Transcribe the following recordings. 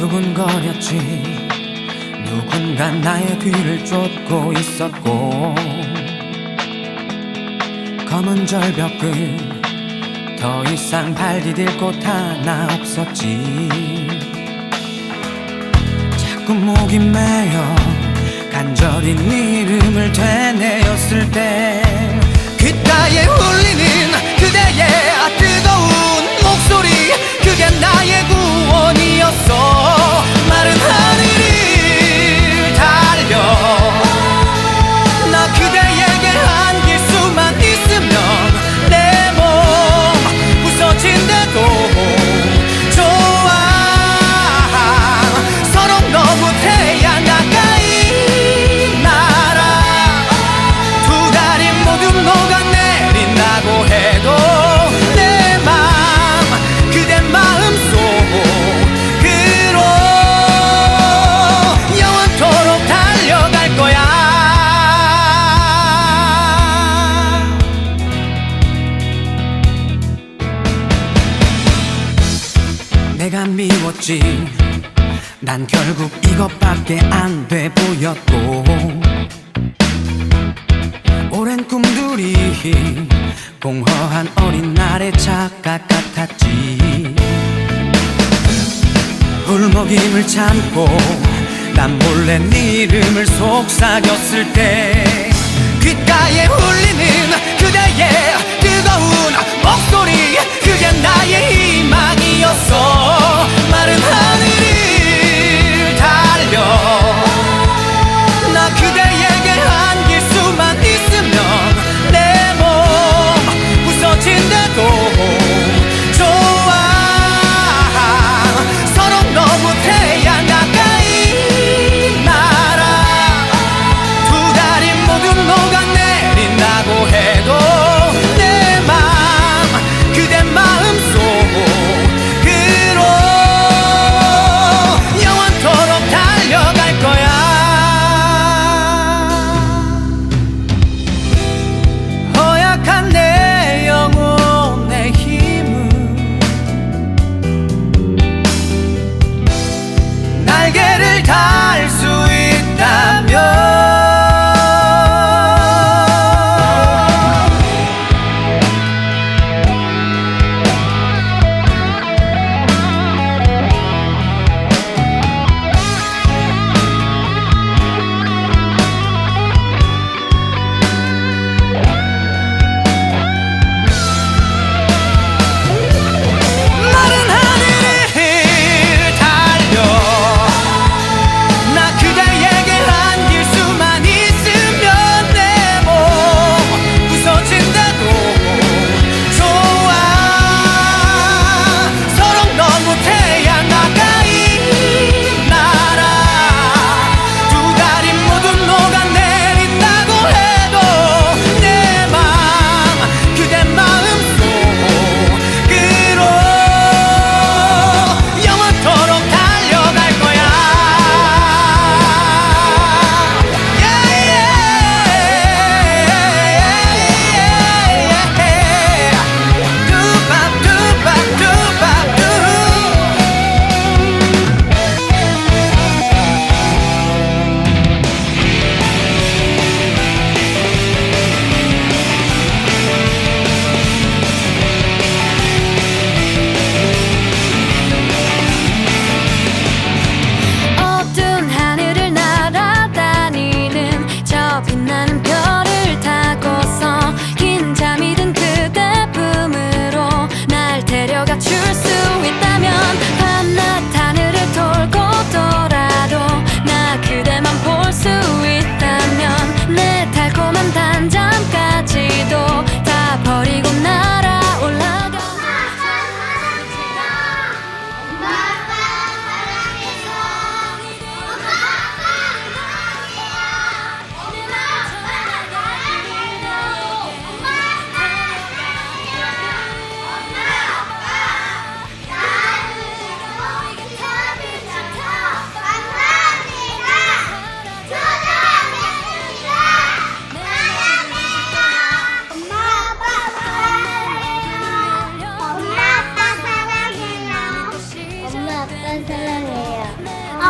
두근거렸지. 누군가 나의 뒤를 쫓고 있었고. 검은 절벽 끝더 이상 발 디딜 곳 하나 없었지. 자꾸 목이 메여 간절히 네 이름을 되뇌었을 때 귓가에 울리는 그대의 아, 뜨거운 목소리 그게 나의 구 내가 미웠지. 난 결국 이것밖에 안 돼 보였고. 오랜 꿈들이 공허한 어린 날의 착각 같았지. 울먹임을 참고 난 몰래 네 이름을 속삭였을 때 귓가에 울리는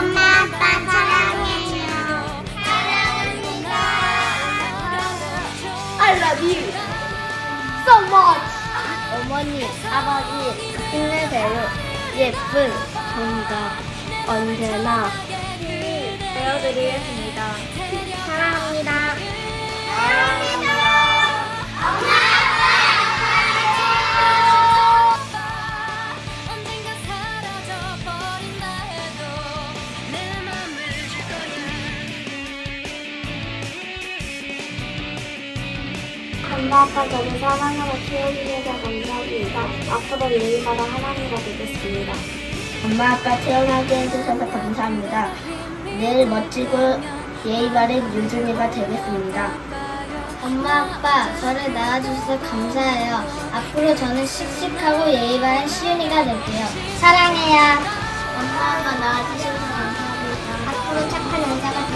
엄마 아빠 사랑해요. 사랑합니다. I love you so much. 어머니, 아버지, 힘내세요. 예쁜 정답 언제나 네, 힘이 되어드리겠습니다. 사랑합니다. 사랑합니다. 엄마 아빠 저를 사랑하고 키워주셔서 감사합니다. 앞으로 예의바른 하나님가 되겠습니다. 엄마 아빠 태어나게 해주셔서 감사합니다. 늘 멋지고 예의 바른 유준이가 되겠습니다. 엄마 아빠 저를 낳아주셔서 감사해요. 앞으로 저는 씩씩하고 예의 바른 시윤이가 될게요. 사랑해요. 엄마 아빠 낳아주셔서 감사합니다. 앞으로 착한 여자가.